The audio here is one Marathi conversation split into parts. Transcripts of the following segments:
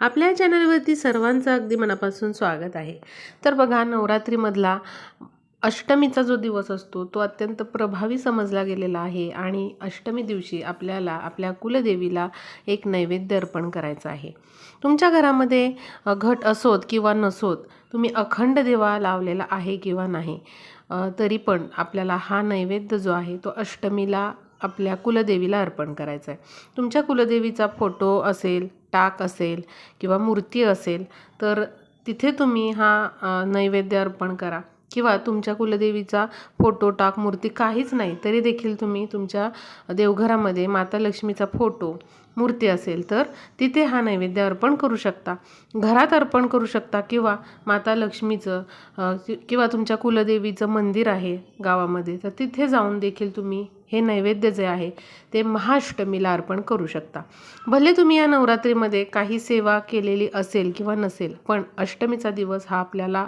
आपल्या चॅनलवरती सर्वांचं अगदी मनापासून स्वागत आहे. तर बघा नवरात्रीमधला अष्टमीचा जो दिवस असतो तो अत्यंत प्रभावी समजला गेलेला आहे आणि अष्टमी दिवशी आपल्याला आपल्या कुलदेवीला एक नैवेद्य अर्पण करायचं आहे. तुमच्या घरामध्ये घट असोत किंवा नसोत तुम्ही अखंड देवा लावलेला आहे किंवा नाही तरी पण आपल्याला हा नैवेद्य जो आहे तो अष्टमीला आपल्या कुलदेवीला अर्पण करायचा आहे तुमच्या कुलदेवीचा फोटो असेल टाक असेल किंवा मूर्ती असेल तर तिथे तुम्ही हा नैवेद्य अर्पण करा. किंवा तुमच्या कुलदेवीचा फोटो टाक मूर्ती काहीच नाही तरी देखील तुम्ही तुमच्या देवघरामध्ये माता लक्ष्मीचा फोटो मूर्ती असेल तर तिथे हा नैवेद्य अर्पण करू शकता. घरात अर्पण करू शकता किंवा माता लक्ष्मीचं किंवा तुमच्या कुलदेवीचं मंदिर आहे गावामध्ये तर तिथे जाऊन देखील तुम्ही हे नैवेद्य जे आहे ते महाअष्टमीला अर्पण करू शकता. भले तुम्ही या नवरात्रीमध्ये काही सेवा केलेली असेल किंवा नसेल पण अष्टमीचा दिवस हा आपल्याला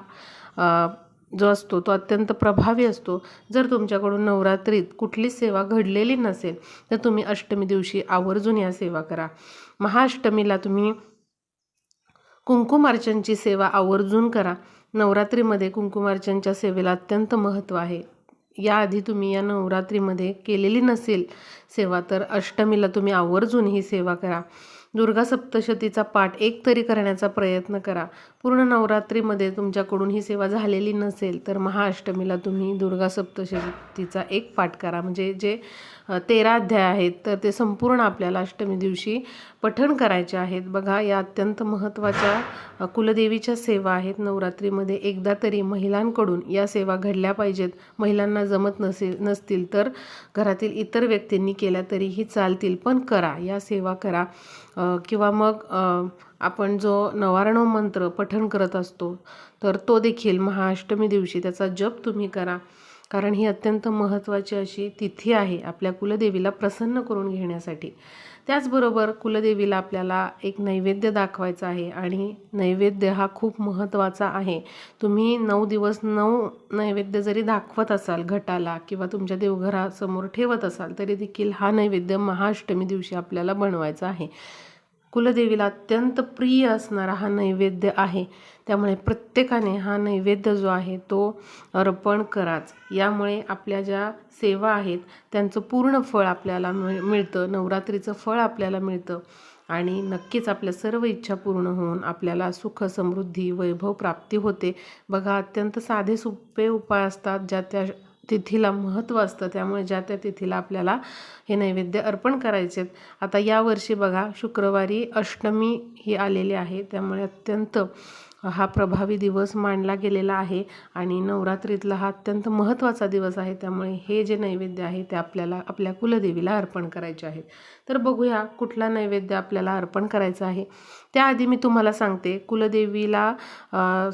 जो असतो तो अत्यंत प्रभावी असतो. जर तुमच्याकडून नवरात्रीत कुठलीच सेवा घडलेली नसेल तर तुम्ही अष्टमी दिवशी आवर्जून या सेवा करा. महाअष्टमीला तुम्ही कुंकुमार्चनची सेवा आवर्जून करा. नवरात्रीमध्ये कुंकुमार्चनच्या सेवेला अत्यंत महत्त्व आहे. याआधी तुम्ही या नवरात्रीमध्ये केलेली नसेल सेवा तर अष्टमीला तुम्ही आवर्जून ही सेवा करा. दुर्गा सप्तशतीचा पाठ एक तरी करण्याचा प्रयत्न करा. पूर्ण नवरात्रीमध्ये तुमच्याकडून ही सेवा झालेली नसेल तर महाअष्टमीला तुम्ही दुर्गा सप्तशतीचा एक पाठ करा. म्हणजे जे तेरा अध्याय आहेत तर ते संपूर्ण आपल्याला अष्टमी दिवशी पठण करायचे आहेत. बघा या अत्यंत महत्त्वाच्या कुलदेवीच्या सेवा आहेत. नवरात्रीमध्ये एकदा तरी महिलांकडून या सेवा घडल्या पाहिजेत. महिलांना जमत नसेल नसतील तर घरातील इतर व्यक्तींनी केल्या तरीही चालतील. पण करा या सेवा करा. किंवा मग आपण जो नवारणव मंत्र पठण करत असतो तर तो देखील महाअष्टमी दिवशी त्याचा जप तुम्ही करा. कारण ही अत्यंत महत्त्वाची अशी तिथी आहे आपल्या कुलदेवीला प्रसन्न करून घेण्यासाठी. त्याचबरोबर कुलदेवीला आपल्याला एक नैवेद्य दाखवायचा आहे आणि नैवेद्य हा खूप महत्त्वाचा आहे. तुम्ही नऊ दिवस नऊ नैवेद्य जरी दाखवत असाल घटाला किंवा तुमच्या देवघरासमोर ठेवत असाल तरी देखील हा नैवेद्य महाअष्टमी दिवशी आपल्याला बनवायचा आहे. कुलदेवीला अत्यंत प्रिय असणारा हा नैवेद्य आहे. त्यामुळे प्रत्येकाने हा नैवेद्य जो आहे तो अर्पण कराच. यामुळे आपल्या ज्या सेवा आहेत त्यांचं पूर्ण फळ आपल्याला मिळ मिळतं. नवरात्रीचं फळ आपल्याला मिळतं. आणि नक्कीच आपल्या सर्व इच्छा पूर्ण होऊन आपल्याला सुख समृद्धी वैभव प्राप्ती होते. बघा अत्यंत साधे सोपे उपाय असतात ज्या त्या तिथीला महत्त्व असतं. त्यामुळे ज्या त्या तिथीला आपल्याला हे नैवेद्य अर्पण करायचे आहेत. आता यावर्षी बघा शुक्रवारी अष्टमी ही आलेली आहे. त्यामुळे अत्यंत हा प्रभावी दिवस मानला गेलेला आहे आणि नवरात्रीतला हा अत्यंत महत्त्वाचा दिवस आहे. त्यामुळे हे जे नैवेद्य आहे ते आपल्याला आपल्या कुलदेवीला अर्पण करायचे आहे. तर बघूया कुठला नैवेद्य आपल्याला अर्पण करायचा आहे. त्याआधी मी तुम्हाला सांगते कुलदेवीला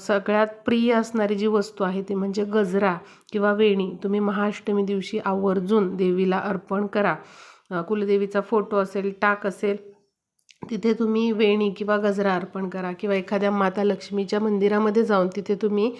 सगळ्यात प्रिय असणारी जी वस्तू आहे ती म्हणजे गजरा किंवा वेणी. तुम्ही महाअष्टमी दिवशी आवर्जून देवीला अर्पण करा. कुलदेवीचा फोटो असेल टाक असेल तिथे तुम्ही वेणी किंवा गजरा अर्पण करा किंवा एखाद्या माता लक्ष्मीच्या मंदिरामध्ये जाऊन तिथे तुम्ही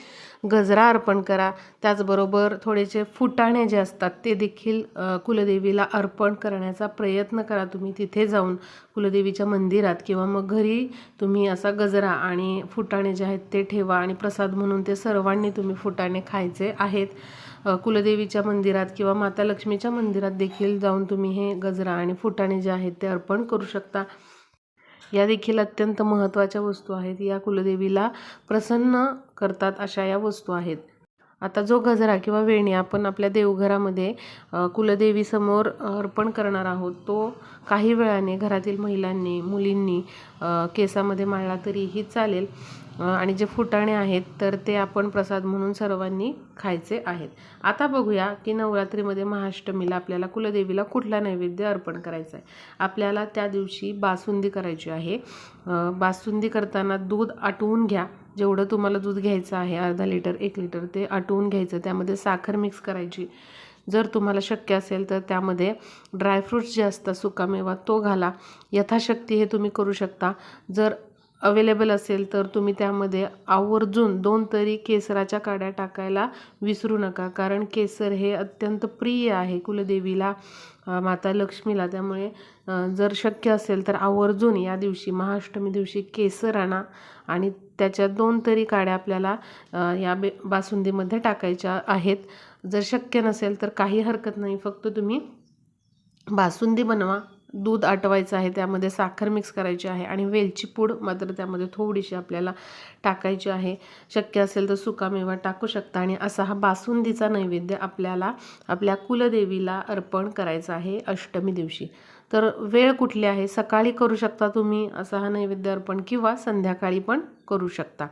गजरा अर्पण करा. त्याचबरोबर थोडेसे फुटाणे जे असतात ते देखील कुलदेवीला अर्पण करण्याचा प्रयत्न करा. तुम्ही तिथे जाऊन कुलदेवीच्या मंदिरात किंवा मग घरी तुम्ही असा गजरा आणि फुटाणे जे आहेत ते ठेवा आणि प्रसाद म्हणून ते सर्वांनी तुम्ही फुटाणे खायचे आहेत. कुलदेवीच्या मंदिरात किंवा माता लक्ष्मीच्या मंदिरात देखील जाऊन तुम्ही हे गजरा आणि फुटाणे जे आहेत ते अर्पण करू शकता. या देखील अत्यंत महत्त्वाच्या वस्तू आहेत. या कुलदेवीला प्रसन्न करतात अशा या वस्तू आहेत. आता जो गजरा किंवा वेणी आपण आपल्या देवघरामध्ये कुलदेवीसमोर अर्पण करणार आहोत तो काही वेळाने घरातील महिलांनी मुलींनी केसामध्ये माळला तरीही चालेल. आणि जे फुटाणे आहेत तर ते आपण प्रसाद म्हणून सर्वांनी खायचे आहेत. आता बघूया की नवरात्रीमध्ये महाअष्टमीला आपल्याला कुलदेवीला कुठला नैवेद्य अर्पण करायचा आहे? आपल्याला त्या दिवशी बासुंदी करायची आहे. बासुंदी करताना दूध आटवून घ्या. जेवढं तुम्हाला दूध घ्यायचं आहे अर्धा लिटर एक लिटर ते आटवून घ्यायचं त्यामध्ये साखर मिक्स करायची. जर तुम्हाला शक्य असेल तर त्यामध्ये ड्रायफ्रूट्स जे असतात सुकामेवा तो घाला. यथाशक्ती हे तुम्ही करू शकता. जर अवेलेबल असेल तर तुम्ही त्यामध्ये आवर्जून दोन तरी केसराच्या काड्या टाकायला विसरू नका. कारण केसर हे अत्यंत प्रिय आहे कुलदेवीला माता लक्ष्मीला. त्यामुळे जर शक्य असेल तर आवर्जून या दिवशी महाअष्टमी दिवशी केसर आणा आणि त्याच्या दोन तरी काड्या आपल्याला या बे बासुंदीमध्ये टाकायच्या आहेत. जर शक्य नसेल तर काही हरकत नाही. फक्त तुम्ही बासुंदी बनवा. दूध आटवायचं आहे त्यामध्ये साखर मिक्स करायची आहे आणि वेलची पूड मात्र त्यामध्ये थोडीशी आपल्याला टाकायची आहे. शक्य असेल तर सुकामेवा टाकू शकता आणि असा हा बासुंदीचा नैवेद्य आपल्याला आपल्या कुलदेवीला अर्पण करायचा आहे अष्टमी दिवशी. तर वेळ कुठली आहे? सकाळी करू शकता तुम्ही असा हा नैवेद्य अर्पण किंवा संध्याकाळी पण करू शकता.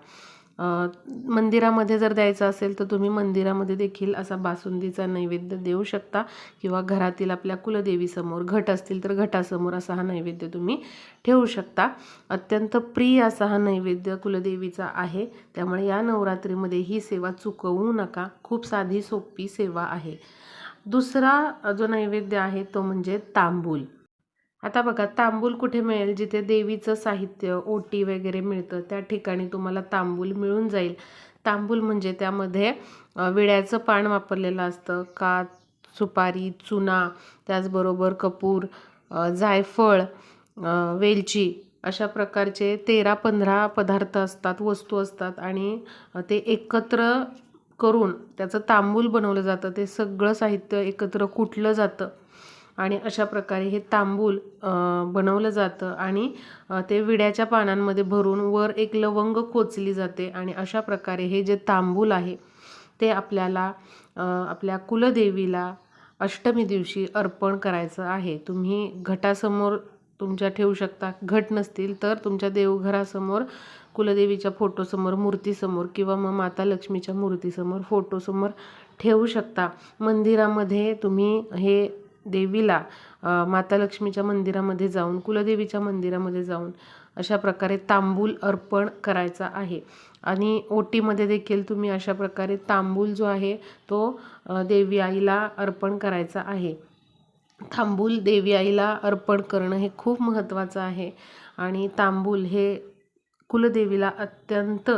मंदिरामध्ये जर द्यायचं असेल तर तुम्ही मंदिरामध्ये देखील असा बासुंदीचा नैवेद्य देऊ शकता. किंवा घरातील आपल्या कुलदेवीसमोर घट असतील तर घटासमोर असा हा नैवेद्य तुम्ही ठेवू शकता. अत्यंत प्रिय असा हा नैवेद्य कुलदेवीचा आहे. त्यामुळे या नवरात्रीमध्ये ही सेवा चुकवू नका. खूप साधी सोपी सेवा आहे. दुसरा जो नैवेद्य आहे तो म्हणजे तांबूल. आता बघा तांबूल कुठे मिळेल? जिथे देवीचं साहित्य ओटी वगैरे मिळतं त्या ठिकाणी तुम्हाला तांबूल मिळून जाईल. तांबूल म्हणजे त्यामध्ये विड्याचं पान वापरलेलं असतं कात सुपारी चुना त्याचबरोबर कपूर जायफळ वेलची अशा प्रकारचे तेरा पंधरा पदार्थ असतात वस्तू असतात आणि ते एकत्र करून त्याचं तांबूल बनवलं जातं. ते सगळं साहित्य एकत्र कुटलं जातं. आणि अशा प्रकारे हे तांबूल बनवलं जातं आणि ते विड्याच्या पानांमध्ये भरून वर एक लवंग खोचली जाते आणि अशा प्रकारे हे जे तांबूल आहे ते आपल्याला आपल्या कुलदेवीला अष्टमी दिवशी अर्पण करायचं आहे. तुम्ही घटासमोर तुमच्या ठेवू शकता. घट नसतील तर तुमच्या देवघरासमोर कुलदेवीच्या फोटोसमोर मूर्तीसमोर किंवा मग माता लक्ष्मीच्या मूर्तीसमोर फोटोसमोर ठेवू शकता. मंदिरामध्ये तुम्ही हे देवीला माता लक्ष्मीच्या मंदिरामध्ये जाऊन कुलदेवीच्या मंदिरामध्ये जाऊन अशा प्रकारे तांबूल अर्पण करायचा आहे. आणि ओटीमध्ये देखील तुम्ही अशा प्रकारे तांबूल जो आहे तो देवी आईला अर्पण करायचा आहे. तांबूल देवी आईला अर्पण करणं हे खूप महत्त्वाचं आहे. आणि तांबूल हे कुलदेवीला अत्यंत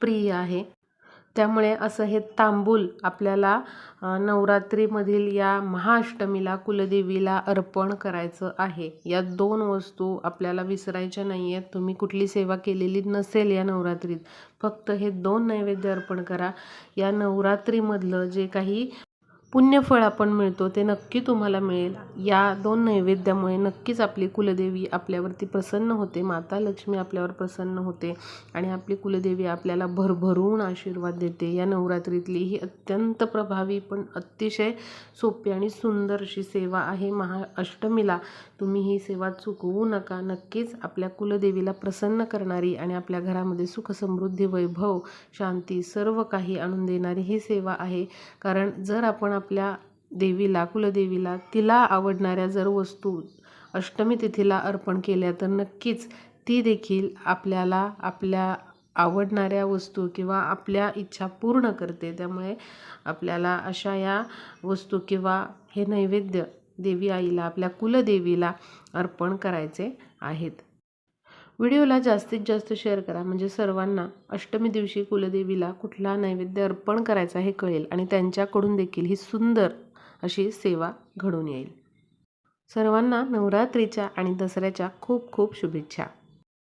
प्रिय आहे. त्यामुळे असं हे तांबूल आपल्याला नवरात्रीमधील या महाअष्टमीला कुलदेवीला अर्पण करायचं आहे. या दोन वस्तू आपल्याला विसरायच्या नाही आहेत तुम्ही कुठली सेवा केलेली नसेल या नवरात्रीत. फक्त हे दोन नैवेद्य अर्पण करा. या नवरात्रीमधलं जे काही पुण्यफळ आपण मिळतो ते नक्की तुम्हाला मिळेल. या दोन नैवेद्यामुळे नक्कीच आपली कुलदेवी आपल्यावरती प्रसन्न होते माता लक्ष्मी आपल्यावर प्रसन्न होते आणि आपली कुलदेवी आपल्याला भरभरून आशीर्वाद देते. या नवरात्रीतली ही अत्यंत प्रभावी पण अतिशय सोपी आणि सुंदर अशी सेवा आहे महा अष्टमीला तुम्ही ही सेवा चुकवू नका. नक्कीच आपल्या कुलदेवीला प्रसन्न करणारी आणि आपल्या घरामध्ये सुख समृद्धी वैभव शांती सर्व काही आणून देणारी ही सेवा आहे. कारण जर आपण आपल्या देवीला कुलदेवीला तिला आवडणाऱ्या जर वस्तू अष्टमी तिथीला अर्पण केल्या तर नक्कीच ती देखील आपल्याला आपल्या आवडणाऱ्या वस्तू किंवा आपल्या इच्छा पूर्ण करते. त्यामुळे आपल्याला अशा या वस्तू किंवा हे नैवेद्य देवी आईला आपल्या कुलदेवीला अर्पण करायचे आहेत. व्हिडिओला जास्तीत जास्त शेअर करा. म्हणजे सर्वांना अष्टमी दिवशी कुलदेवीला कुठला नैवेद्य अर्पण करायचा हे कळेल आणि त्यांच्याकडून देखील ही सुंदर अशी सेवा घडून येईल. सर्वांना नवरात्रीच्या आणि दसऱ्याच्या खूप खूप शुभेच्छा.